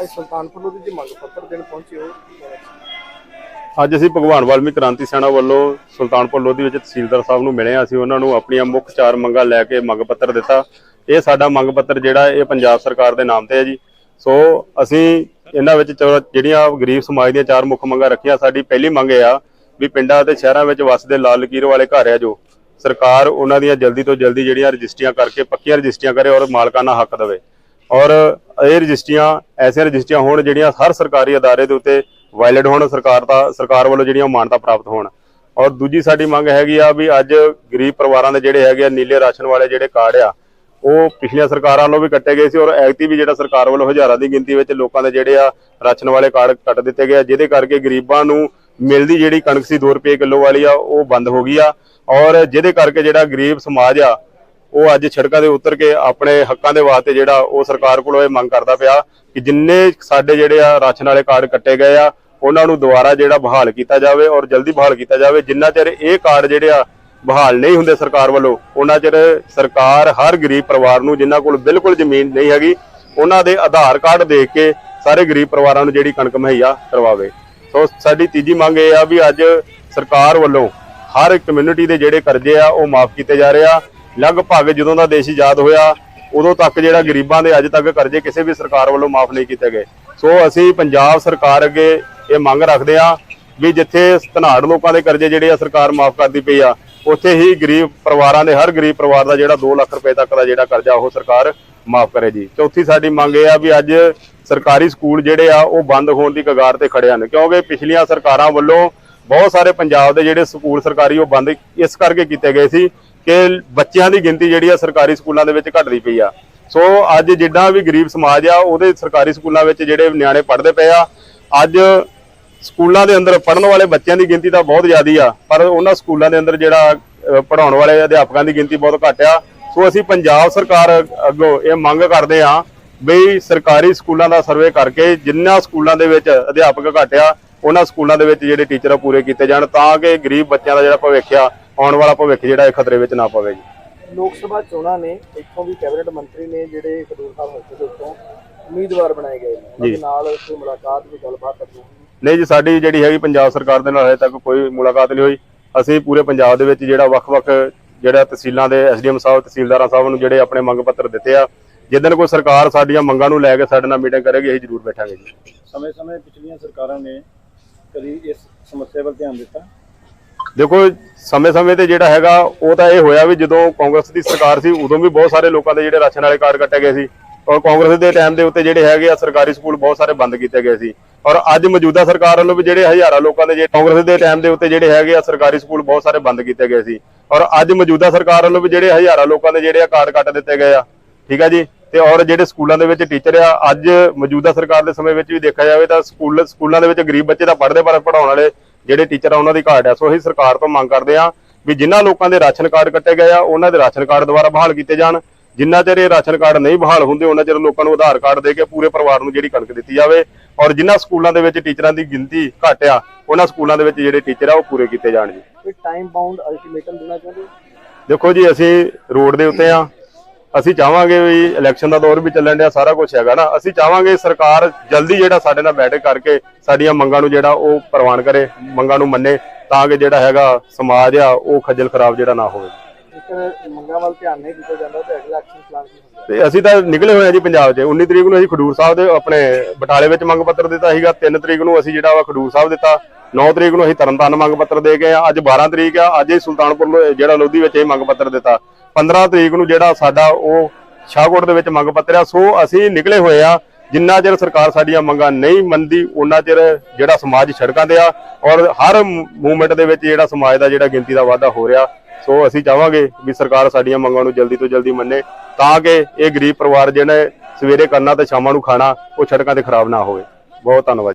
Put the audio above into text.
ਅੱਜ ਸੁਲਤਾਨਪੁਰ ਲੋਧੀ ਦੀ ਮੰਗ ਪੱਤਰ ਦੇਣ ਪਹੁੰਚੇ ਹੋ। ਅੱਜ ਅਸੀਂ ਭਗਵਾਨ ਵਾਲਮੀਕ ਕ੍ਰਾਂਤੀ ਸੈਨਾ ਵੱਲੋਂ ਸੁਲਤਾਨਪੁਰ ਲੋਧੀ ਵਿੱਚ ਤਹਿਸੀਲਦਾਰ ਸਾਹਿਬ ਨੂੰ ਮਿਲੇ ਅਸੀਂ ਉਹਨਾਂ ਨੂੰ ਆਪਣੀਆਂ ਮੁੱਖ ਚਾਰ ਮੰਗਾਂ ਲੈ ਕੇ ਮੰਗ ਪੱਤਰ ਦਿੱਤਾ। ਇਹ ਸਾਡਾ ਮੰਗ ਪੱਤਰ ਜਿਹੜਾ, ਇਹ ਪੰਜਾਬ ਸਰਕਾਰ ਦੇ ਨਾਮ ਤੇ ਹੈ ਜੀ। ਸੋ ਅਸੀਂ ਇਹਨਾਂ ਵਿੱਚ ਜਿਹੜੀਆਂ ਗਰੀਬ ਸਮਾਜ ਦੀਆਂ ਚਾਰ ਮੁੱਖ ਮੰਗਾਂ ਰੱਖੀਆਂ, ਸਾਡੀ ਪਹਿਲੀ ਮੰਗ ਇਹ ਆ ਵੀ ਪਿੰਡਾਂ ਅਤੇ ਸ਼ਹਿਰਾਂ ਵਿੱਚ ਵਸਦੇ ਲਾਲ ਲਕੀਰ ਵਾਲੇ ਘਰ ਆ ਜੋ। ਸਰਕਾਰ ਉਹਨਾਂ ਦੀਆਂ ਜਲਦੀ ਤੋਂ ਜਲਦੀ ਜਿਹੜੀਆਂ ਰਜਿਸਟਰੀਆਂ ਕਰਕੇ, ਪੱਕੀਆਂ ਰਜਿਸਟਰੀਆਂ ਕਰੇ ਔਰ ਮਾਲਕਾਨਾ ਹੱਕ ਦੇਵੇ। ਔਰ ਇਹ ਰਜਿਸਟਰੀਆਂ, ਐਸੀਆਂ ਰਜਿਸਟਰੀਆਂ ਹੋਣ ਜਿਹੜੀਆਂ ਹਰ ਸਰਕਾਰੀ ਅਦਾਰੇ ਦੇ ਉੱਤੇ ਵਾਇਲਡ ਹੋਣ, ਸਰਕਾਰ ਦਾ, ਸਰਕਾਰ ਵੱਲੋਂ ਜਿਹੜੀਆਂ ਮਾਨਤਾ ਪ੍ਰਾਪਤ ਹੋਣ। ਔਰ ਦੂਜੀ ਸਾਡੀ ਮੰਗ ਹੈਗੀ ਆ ਵੀ ਅੱਜ ਗਰੀਬ ਪਰਿਵਾਰਾਂ ਦੇ ਜਿਹੜੇ ਹੈਗੇ ਆ, ਨੀਲੇ ਰਾਸ਼ਨ ਵਾਲੇ ਜਿਹੜੇ ਕਾਰਡ ਆ, ਉਹ ਪਿਛਲੀਆਂ ਸਰਕਾਰਾਂ ਵੱਲੋਂ ਵੀ ਕੱਟੇ ਗਏ ਸੀ ਔਰ ਐਕਟੀ ਵੀ ਜਿਹੜਾ ਸਰਕਾਰ ਵੱਲੋਂ ਹਜ਼ਾਰਾਂ ਦੀ ਗਿਣਤੀ ਵਿੱਚ ਲੋਕਾਂ ਦੇ ਜਿਹੜੇ ਆ ਰਾਸ਼ਨ ਵਾਲੇ ਕਾਰਡ ਕੱਟ ਦਿੱਤੇ ਗਏ ਜਿਹਦੇ ਕਰਕੇ ਗਰੀਬਾਂ ਨੂੰ ਮਿਲਦੀ ਜਿਹੜੀ ਕਣਕ ਸੀ 2 ਰੁਪਏ ਕਿਲੋ ਵਾਲੀ ਆ, ਉਹ ਬੰਦ ਹੋ ਗਈ ਆ। ਔਰ ਜਿਹਦੇ ਕਰਕੇ ਜਿਹੜਾ ਗਰੀਬ ਸਮਾਜ ਆ ਉਹ ਅੱਜ ਸੜਕਾਂ ਦੇ ਉਤਰ ਕੇ ਆਪਣੇ ਹੱਕਾਂ ਦੇ ਵਾਸਤੇ ਜਿਹੜਾ ਉਹ ਸਰਕਾਰ ਕੋਲੋਂ ਇਹ ਮੰਗ ਕਰਦਾ ਪਿਆ ਕਿ ਜਿੰਨੇ ਸਾਡੇ ਜਿਹੜੇ ਆ ਰਾਸ਼ਨ ਵਾਲੇ ਕਾਰਡ ਕੱਟੇ ਗਏ ਆ, ਉਹਨਾਂ ਨੂੰ ਦੁਬਾਰਾ ਜਿਹੜਾ ਬਹਾਲ ਕੀਤਾ ਜਾਵੇ ਔਰ ਜਲਦੀ ਬਹਾਲ ਕੀਤਾ ਜਾਵੇ। ਜਿੰਨਾ ਚਿਰ ਇਹ ਕਾਰਡ ਜਿਹੜੇ ਆ ਬਹਾਲ ਨਹੀਂ ਹੁੰਦੇ ਸਰਕਾਰ ਵੱਲੋਂ, ਉਹਨਾਂ ਚਿਰ ਸਰਕਾਰ ਹਰ ਗਰੀਬ ਪਰਿਵਾਰ ਨੂੰ ਜਿਨ੍ਹਾਂ ਕੋਲ ਬਿਲਕੁਲ ਜ਼ਮੀਨ ਨਹੀਂ ਹੈਗੀ, ਉਹਨਾਂ ਦੇ ਆਧਾਰ ਕਾਰਡ ਦੇਖ ਕੇ ਸਾਰੇ ਗਰੀਬ ਪਰਿਵਾਰਾਂ ਨੂੰ ਜਿਹੜੀ ਕਣਕ ਮੁਹੱਈਆ ਕਰਵਾਵੇ। ਸੋ ਸਾਡੀ ਤੀਜੀ ਮੰਗ ਇਹ ਆ ਵੀ ਅੱਜ ਸਰਕਾਰ ਵੱਲੋਂ ਹਰ ਕਮਿਊਨਿਟੀ ਦੇ ਜਿਹੜੇ ਕਰਜ਼ੇ ਆ, ਉਹ ਮਾਫ ਕੀਤੇ ਜਾ ਰਹੇ ਆ। ਲਗਭਗ ਜਦੋਂ ਦਾ ਦੇਸ਼ ਆਜ਼ਾਦ ਹੋਇਆ, ਉਦੋਂ ਤੱਕ ਜਿਹੜਾ ਗਰੀਬਾਂ ਦੇ ਅੱਜ ਤੱਕ ਕਰਜ਼ੇ ਕਿਸੇ ਵੀ ਸਰਕਾਰ ਵੱਲੋਂ ਮਾਫ ਨਹੀਂ ਕੀਤੇ ਗਏ। ਸੋ ਅਸੀਂ ਪੰਜਾਬ ਸਰਕਾਰ ਅੱਗੇ ਇਹ ਮੰਗ ਰੱਖਦੇ ਆ ਵੀ ਜਿੱਥੇ ਧਨਾੜ ਲੋਕਾਂ ਦੇ ਕਰਜ਼ੇ ਜਿਹੜੇ ਆ ਸਰਕਾਰ ਮਾਫ ਕਰਦੀ ਪਈ ਆ, ਉੱਥੇ ਹੀ ਗਰੀਬ ਪਰਿਵਾਰਾਂ ਦੇ, ਹਰ ਗਰੀਬ ਪਰਿਵਾਰ ਦਾ ਜਿਹੜਾ 2 ਲੱਖ ਰੁਪਏ ਤੱਕ ਦਾ ਜਿਹੜਾ ਕਰਜ਼ਾ ਉਹ ਸਰਕਾਰ ਮਾਫ ਕਰੇ ਜੀ। ਚੌਥੀ ਸਾਡੀ ਮੰਗ ਇਹ ਆ ਵੀ ਅੱਜ ਸਰਕਾਰੀ ਸਕੂਲ ਜਿਹੜੇ ਆ, ਉਹ ਬੰਦ ਹੋਣ ਦੀ ਕਗਾਰ ਤੇ ਖੜੇ ਹਨ। ਕਿਉਂਕਿ ਪਿਛਲੀਆਂ ਸਰਕਾਰਾਂ ਵੱਲੋਂ ਬਹੁਤ ਸਾਰੇ ਪੰਜਾਬ ਦੇ ਜਿਹੜੇ ਸਕੂਲ ਸਰਕਾਰੀ ਉਹ ਬੰਦ ਇਸ ਕਰਕੇ ਕੀਤੇ ਗਏ ਸੀ ਕਿ ਬੱਚਿਆਂ ਦੀ ਗਿਣਤੀ ਜਿਹੜੀ ਆ ਸਰਕਾਰੀ ਸਕੂਲਾਂ ਦੇ ਵਿੱਚ ਘਟਦੀ ਪਈ ਆ। ਸੋ ਅੱਜ ਜਿੱਦਾਂ ਵੀ ਗਰੀਬ ਸਮਾਜ ਆ ਉਹਦੇ ਸਰਕਾਰੀ ਸਕੂਲਾਂ ਵਿੱਚ ਜਿਹੜੇ ਨਿਆਣੇ ਪੜ੍ਹਦੇ ਪਏ ਆ ਅੱਜ ਸਕੂਲਾਂ ਦੇ ਅੰਦਰ ਪੜਨ ਵਾਲੇ ਬੱਚਿਆਂ ਦੀ ਗਿਣਤੀ ਤਾਂ ਬਹੁਤ ਜ਼ਿਆਦੀ ਆ ਪਰ ਉਹਨਾਂ ਸਕੂਲਾਂ ਦੇ ਅੰਦਰ ਜਿਹੜਾ ਅਹ, ਪੜ੍ਹਾਉਣ ਵਾਲੇ ਅਧਿਆਪਕਾਂ ਦੀ ਗਿਣਤੀ ਬਹੁਤ ਘੱਟ ਆ। ਸੋ ਅਸੀਂ ਪੰਜਾਬ ਸਰਕਾਰ ਅੱਗੋਂ ਇਹ ਮੰਗ ਕਰਦੇ ਆ ਵੀ ਸਰਕਾਰੀ ਸਕੂਲਾਂ ਦਾ ਸਰਵੇ ਕਰਕੇ ਜਿੰਨਾ ਸਕੂਲਾਂ ਦੇ ਵਿੱਚ ਅਧਿਆਪਕ ਘੱਟ ਆ ਉਹਨਾਂ ਸਕੂਲਾਂ ਦੇ ਵਿੱਚ ਜਿਹੜੇ ਟੀਚਰ ਆ ਪੂਰੇ ਕੀਤੇ ਜਾਣ ਤਾਂ ਕਿ ਗਰੀਬ ਬੱਚਿਆਂ ਦਾ ਜਿਹੜਾ ਭਵਿੱਖ ਆ ਆਉਣ ਵਾਲਾ ਭਵਿੱਖ ਜਿਹੜਾ ਇਹ ਖਤਰੇ ਵਿੱਚ ਨਾ ਪਵੇ ਜੀ। ਲੋਕ ਸਭਾ ਚੋਣਾਂ ਨੇ ਇੱਥੋਂ ਵੀ ਕੈਬਨਿਟ ਮੰਤਰੀ ਨੇ ਜਿਹੜੇ ਖਡੂਰ ਸਾਹਿਬ ਹਲਕੇ ਦੇ ਉੱਤੋਂ ਉਮੀਦਵਾਰ ਬਣਾਏ ਗਏ ਨੇ। ਉਹਨਾਂ ਦੇ। ਨਾਲ ਕੋਈ ਮੁਲਾਕਾਤ ਵੀ ਗੱਲਬਾਤ ਕਰਨੀ ਨਹੀਂ ਜੀ ਸਾਡੀ ਜਿਹੜੀ ਹੈਗੀ ਪੰਜਾਬ ਸਰਕਾਰ ਦੇ ਨਾਲ ਹਜੇ ਤੱਕ ਕੋਈ ਮੁਲਾਕਾਤ ਨਹੀਂ ਹੋਈ। ਅਸੀਂ ਪੂਰੇ ਪੰਜਾਬ ਦੇ ਵਿੱਚ ਜਿਹੜਾ ਵੱਖ-ਵੱਖ ਜਿਹੜਾ ਤਹਿਸੀਲਾਂ ਦੇ ਐਸਡੀਐਮ ਸਾਹਿਬ ਤਹਿਸੀਲਦਾਰਾਂ ਸਾਹਿਬ ਨੂੰ ਜਿਹੜੇ ਆਪਣੇ ਮੰਗ ਪੱਤਰ ਦਿੱਤੇ ਆ ਜਿੱਦਣ ਕੋਈ ਸਰਕਾਰ ਸਾਡੀਆਂ ਮੰਗਾਂ ਨੂੰ ਲੈ ਕੇ ਸਾਡੇ ਨਾਲ ਮੀਟਿੰਗ ਕਰੇਗੀ ਅਸੀਂ ਜ਼ਰੂਰ ਬੈਠਾਂਗੇ ਜੀ। ਸਮੇਂ-ਸਮੇਂ ਪਿਛਲੀਆਂ ਸਰਕਾਰਾਂ ਨੇ ਕਦੀ ਇਸ ਸਮੱਸਿਆ ਵੱਲ ਧਿਆਨ ਦਿੱਤਾ? ਦੇਖੋ, ਸਮੇਂ-ਸਮੇਂ ਤੇ ਜਿਹੜਾ ਹੈਗਾ, ਉਹ ਤਾਂ ਇਹ ਹੋਇਆ ਵੀ ਜਦੋਂ ਕਾਂਗਰਸ ਦੀ ਸਰਕਾਰ ਸੀ, ਉਦੋਂ ਵੀ ਬਹੁਤ ਸਾਰੇ ਲੋਕਾਂ ਦੇ ਜਿਹੜੇ ਰਾਸ਼ਨ ਵਾਲੇ ਕਾਰਡ ਕੱਟੇ ਗਏ ਸੀ। ਔਰ ਕਾਂਗਰਸ ਦੇ ਟਾਈਮ ਦੇ ਉੱਤੇ ਜਿਹੜੇ ਹੈਗੇ ਆ, ਸਰਕਾਰੀ ਸਕੂਲ ਬਹੁਤ ਸਾਰੇ ਬੰਦ ਕੀਤੇ ਗਏ ਸੀ। ਔਰ ਅੱਜ ਮੌਜੂਦਾ ਸਰਕਾਰ ਵੱਲੋਂ ਵੀ ਜਿਹੜੇ ਹਜ਼ਾਰਾਂ ਲੋਕਾਂ ਦੇ ਜਿਹੜੇ ਕਾਂਗਰਸ ਦੇ ਟਾਈਮ ਦੇ ਉੱਤੇ ਜਿਹੜੇ ਹੈਗੇ ਆ, ਸਰਕਾਰੀ ਸਕੂਲ ਬਹੁਤ ਸਾਰੇ ਬੰਦ ਕੀਤੇ ਗਏ ਸੀ। ਔਰ ਅੱਜ ਮੌਜੂਦਾ ਸਰਕਾਰ ਵੱਲੋਂ ਵੀ ਜਿਹੜੇ ਹਜ਼ਾਰਾਂ ਲੋਕਾਂ ਦੇ ਜਿਹੜੇ ਆ ਕਾਰਡ ਕੱਟ ਦਿੱਤੇ ਗਏ ਆ। ਠੀਕ ਆ ਜੀ? ਤੇ ਔਰ ਜਿਹੜੇ ਸਕੂਲਾਂ ਦੇ ਵਿੱਚ ਟੀਚਰ ਆ ਅੱਜ ਮੌਜੂਦਾ ਸਰਕਾਰ ਦੇ ਸਮੇਂ ਵਿੱਚ ਵੀ ਦੇਖਿਆ ਜਾਵੇ ਤਾਂ ਸਕੂਲ ਸਕੂਲਾਂ ਦੇ ਵਿੱਚ ਗਰੀਬ ਬੱਚੇ ਤਾਂ ਪੜ੍ਹਦੇ ਪਰ ਪੜਾਉਣ ਵਾਲੇ ਜਿਹੜੇ ਟੀਚਰ ਆ ਉਹਨਾਂ ਦੀ ਘਾਟ ਆ। ਸੋ ਅਸੀਂ ਸਰਕਾਰ ਤੋਂ ਮੰਗ ਕਰਦੇ ਆ ਵੀ ਜਿਨ੍ਹਾਂ ਲੋਕਾਂ ਦੇ ਰਾਸ਼ਨ ਕਾਰਡ ਕੱਟੇ ਗਏ ਆ ਉਹਨਾਂ ਦੇ ਰਾਸ਼ਨ ਕਾਰਡ ਦੁਬਾਰਾ ਬਹਾਲ ਕੀਤੇ ਜਾਣ। ਜਿੰਨਾ ਚਿਰ ਇਹ ਰਾਸ਼ਨ ਕਾਰਡ ਨਹੀਂ ਬਹਾਲ ਹੁੰਦੇ ਉਹਨਾਂ ਚਿਰ ਲੋਕਾਂ ਨੂੰ ਆਧਾਰ ਕਾਰਡ ਦੇ ਕੇ ਪੂਰੇ ਪਰਿਵਾਰ ਨੂੰ ਜਿਹੜੀ ਕਣਕ ਦਿੱਤੀ ਜਾਵੇ। ਔਰ ਜਿਨ੍ਹਾਂ ਸਕੂਲਾਂ ਦੇ ਵਿੱਚ ਟੀਚਰਾਂ ਦੀ ਗਿਣਤੀ ਘੱਟ ਆ ਉਹਨਾਂ ਸਕੂਲਾਂ ਦੇ ਵਿੱਚ ਜਿਹੜੇ ਟੀਚਰ ਆ ਉਹ ਪੂਰੇ ਕੀਤੇ ਜਾਣ ਜੀ। ਟਾਈਮ ਬਾਉਂਡ ਅਲਟੀਮੇਟਮ ਦੇਣਾ ਚਾਹੁੰਦੇ? ਦੇਖੋ ਜੀ ਅਸੀਂ ਰੋਡ ਦੇ ਉੱਤੇ ਆ ਅਸੀਂ ਚਾਹਾਂਗੇ ਵੀ ਇਲੈਕਸ਼ਨ ਦਾ ਦੌਰ ਵੀ ਚੱਲਣ ਡਿਆ, ਸਾਰਾ ਕੁਝ ਹੈਗਾ ਨਾ। ਅਸੀਂ ਚਾਹਾਂਗੇ ਸਰਕਾਰ ਜਲਦੀ ਜਿਹੜਾ ਸਾਡੇ ਨਾਲ ਬੈਠਕ ਕਰਕੇ ਸਾਡੀਆਂ ਮੰਗਾਂ ਨੂੰ ਜਿਹੜਾ ਉਹ ਪ੍ਰਵਾਨ ਕਰੇ, ਮੰਗਾਂ ਨੂੰ ਮੰਨੇ, ਤਾਂ ਕਿ ਜਿਹੜਾ ਹੈਗਾ ਸਮਾਜ ਆ, ਉਹ ਖੱਜਲ ਖਰਾਬ ਜਿਹੜਾ ਨਾ ਹੋਵੇ। ਜੇਕਰ ਮੰਗਾਂ ਵੱਲ ਧਿਆਨ ਨਹੀਂ ਦਿੱਤਾ ਜਾਂਦਾ ਤਾਂ ਅਗਲਾ ਐਕਸ਼ਨ ਪਲਾਨ ਕੀ ਤੇ ਅਸੀਂ ਤਾਂ ਨਿਕਲੇ ਹੋਏ ਆ ਜੀ ਪੰਜਾਬ 'ਚ। 19 ਤਰੀਕ ਨੂੰ ਅਸੀਂ ਖਡੂਰ ਸਾਹਿਬ ਦੇ ਆਪਣੇ ਬਟਾਲੇ ਵਿੱਚ ਮੰਗ ਪੱਤਰ ਦਿੱਤਾ ਸੀਗਾ। 3 ਤਰੀਕ ਨੂੰ ਅਸੀਂ ਜਿਹੜਾ ਵਾ ਖਡੂਰ ਸਾਹਿਬ ਦਿੱਤਾ। 9 ਤਰੀਕ ਨੂੰ ਅਸੀਂ ਤਰਨਤਾਰਨ ਮੰਗ ਪੱਤਰ ਦੇ ਗਏ ਆ ਅੱਜ 12 ਤਰੀਕ ਆ। ਅੱਜ ਹੀ ਸੁਲਤਾਨਪੁਰ ਲੋ- ਜਿਹੜਾ ਲੋਧੀ ਵਿੱਚ ਇਹ ਮੰਗ ਪੱਤਰ ਦਿੱਤਾ। 15 ਤਰੀਕ ਨੂੰ ਜਿਹੜਾ ਸਾਡਾ ਉਹ ਸ਼ਾਹਕੋਟ ਦੇ ਵਿੱਚ ਮੰਗ ਪੱਤਰ ਆ। ਸੋ ਅਸੀਂ ਨਿਕਲੇ ਹੋਏ ਆ। ਜਿੰਨਾ ਚਿਰ ਸਰਕਾਰ ਸਾਡੀਆਂ ਮੰਗਾਂ ਨਹੀਂ ਮੰਨਦੀ ਉਹਨਾਂ ਚਿਰ ਜਿਹੜਾ ਸਮਾਜ ਸੜਕਾਂ ਤੇ ਆ। ਔਰ ਹਰ ਮੂਵਮੈਂਟ ਦੇ ਵਿੱਚ ਜਿਹੜਾ ਸਮਾਜ ਦਾ ਜਿਹੜਾ ਗਿਣਤੀ ਦਾ ਵਾਧਾ ਹੋ ਰਿਹਾ ਸੋ ਅਸੀਂ ਚਾਹਾਂਗੇ ਵੀ ਸਰਕਾਰ ਸਾਡੀਆਂ ਮੰਗਾਂ ਨੂੰ ਜਲਦੀ ਤੋਂ ਜਲਦੀ ਮੰਨੇ ਤਾਂ ਕਿ ਇਹ ਗਰੀਬ ਪਰਿਵਾਰ ਜਿਹੜੇ ਸਵੇਰੇ ਕਰਨਾ ਤੇ ਸ਼ਾਮਾਂ ਨੂੰ ਖਾਣਾ, ਉਹ ਸੜਕਾਂ ਤੇ ਖਰਾਬ ਨਾ ਹੋਵੇ। ਬਹੁਤ ਧੰਨਵਾਦ